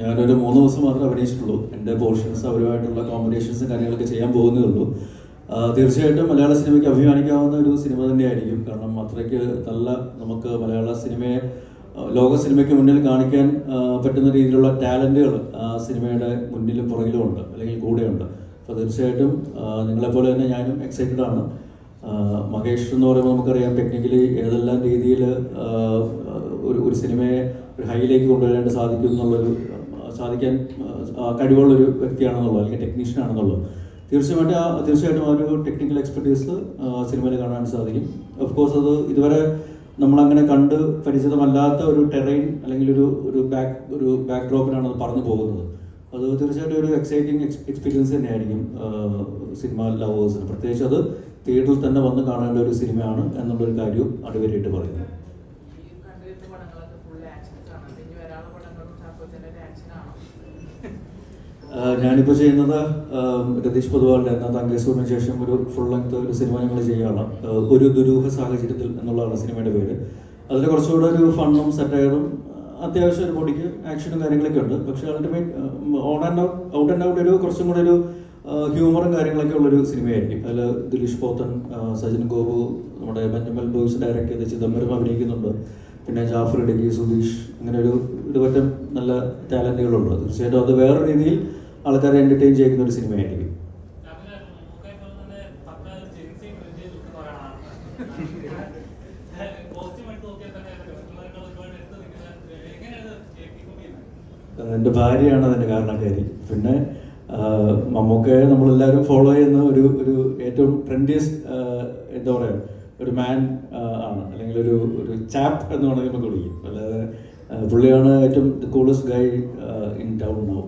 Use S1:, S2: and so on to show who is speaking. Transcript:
S1: ഞാനൊരു മൂന്ന് ദിവസം മാത്രമേ അഭിനയിച്ചിട്ടുള്ളൂ. എന്റെ പോർഷൻസ് അവരുമായിട്ടുള്ള കോമ്പിനേഷൻസും കാര്യങ്ങളൊക്കെ ചെയ്യാൻ പോകുന്നേ ഉള്ളൂ. തീർച്ചയായിട്ടും മലയാള സിനിമയ്ക്ക് അഭിമാനിക്കാവുന്ന ഒരു സിനിമ തന്നെയായിരിക്കും. കാരണം അത്രയ്ക്ക് നല്ല നമുക്ക് മലയാള സിനിമയെ ലോക സിനിമയ്ക്ക് മുന്നിൽ കാണിക്കാൻ പറ്റുന്ന രീതിയിലുള്ള ടാലന്റുകൾ ആ സിനിമയുടെ മുന്നിലും പുറകിലും ഉണ്ട് അല്ലെങ്കിൽ കൂടെയുണ്ട്. അപ്പോൾ തീർച്ചയായിട്ടും നിങ്ങളെപ്പോലെ തന്നെ ഞാനും എക്സൈറ്റഡ് ആണ്. മഹേഷ് എന്ന് പറയുമ്പോൾ നമുക്കറിയാം ടെക്നിക്കലി ഏതെല്ലാം രീതിയിൽ ഒരു ഒരു സിനിമയെ ഒരു ഹൈയിലേക്ക് കൊണ്ടുവരാനായിട്ട് സാധിക്കും എന്നുള്ളൊരു സാധിക്കാൻ കഴിവുള്ള ഒരു വ്യക്തിയാണെന്നുള്ളത് അല്ലെങ്കിൽ ടെക്നീഷ്യൻ ആണെന്നുള്ളത് തീർച്ചയായിട്ടും ആ തീർച്ചയായിട്ടും ആ ഒരു ടെക്നിക്കൽ എക്സ്പെർട്ടീസ് സിനിമയിൽ കാണാൻ സാധിക്കും. ഓഫ് കോഴ്സ് അത് ഇതുവരെ നമ്മളങ്ങനെ കണ്ട് പരിചിതമല്ലാത്ത ഒരു ടെറൈൻ അല്ലെങ്കിൽ ഒരു ഒരു ബാക്ക് ഒരു ബാക്ക് ഡ്രോപ്പിനാണ് അത് പറഞ്ഞു പോകുന്നത്. അത് തീർച്ചയായിട്ടും ഒരു എക്സൈറ്റിംഗ് എക്സ്പീരിയൻസ് തന്നെയായിരിക്കും സിനിമ ലവേഴ്സിന് പ്രത്യേകിച്ച് അത് തിയേറ്ററിൽ തന്നെ വന്ന് കാണേണ്ട ഒരു സിനിമയാണ് എന്നുള്ളൊരു കാര്യവും അടിവരായിട്ട് പറയുന്നു. ഞാനിപ്പോൾ ചെയ്യുന്നത് രതീഷ് പൊതുവാളുടെ എന്നാൽ തങ്കേശ്വറിന് ശേഷം ഒരു ഫുൾ ലെങ്ത് ഒരു സിനിമ ഞങ്ങൾ ചെയ്യുകയാണ്. ഒരു ദുരൂഹ സാഹചര്യത്തിൽ എന്നുള്ളതാണ് സിനിമയുടെ പേര്. അതിൽ കുറച്ചുകൂടെ ഒരു ഫണ്ണും സെറ്റയറും അത്യാവശ്യം ഒരു പൊടിക്ക് ആക്ഷനും കാര്യങ്ങളൊക്കെ ഉണ്ട്. പക്ഷെ ultimate on and out out and out ഒരു കുറച്ചും കൂടെ ഒരു ഹ്യൂമറും കാര്യങ്ങളൊക്കെ ഉള്ളൊരു സിനിമയായിരിക്കും. അതിൽ ദിലീഷ് പോത്തൻ സജിൻ ഗോപു നമ്മുടെ മഞ്ഞമ്മൽ ബോയ്സ് ഡയറക്ട് ചെയ്ത് ചിദംബരം അഭിനയിക്കുന്നുണ്ട്. പിന്നെ ജാഫർ ഇടുക്കി സുധീഷ് അങ്ങനെ ഒരു ഇതുപറ്റം നല്ല ടാലന്റുകളുണ്ട്. തീർച്ചയായിട്ടും അത് വേറെ രീതിയിൽ ആൾക്കാരെ എന്റർടൈൻ ചെയ്യുന്ന ഒരു സിനിമയായിരിക്കും. എന്റെ ഭാര്യയാണ് അതിന്റെ കാരണക്കാരി. പിന്നെ മമ്മൂക്കയെ നമ്മളെല്ലാവരും ഫോളോ ചെയ്യുന്ന ഒരു ഒരു ഏറ്റവും ട്രെൻഡിയസ് എന്താ പറയുക ഒരു മാൻ ആണ്. അല്ലെങ്കിൽ ഒരു ഒരു ചാപ്പ് എന്ന് വേണമെങ്കിൽ നമുക്ക് വിളിക്കും. അല്ലാതെ പുള്ളിയാണ് ഏറ്റവും the coolest guy in town now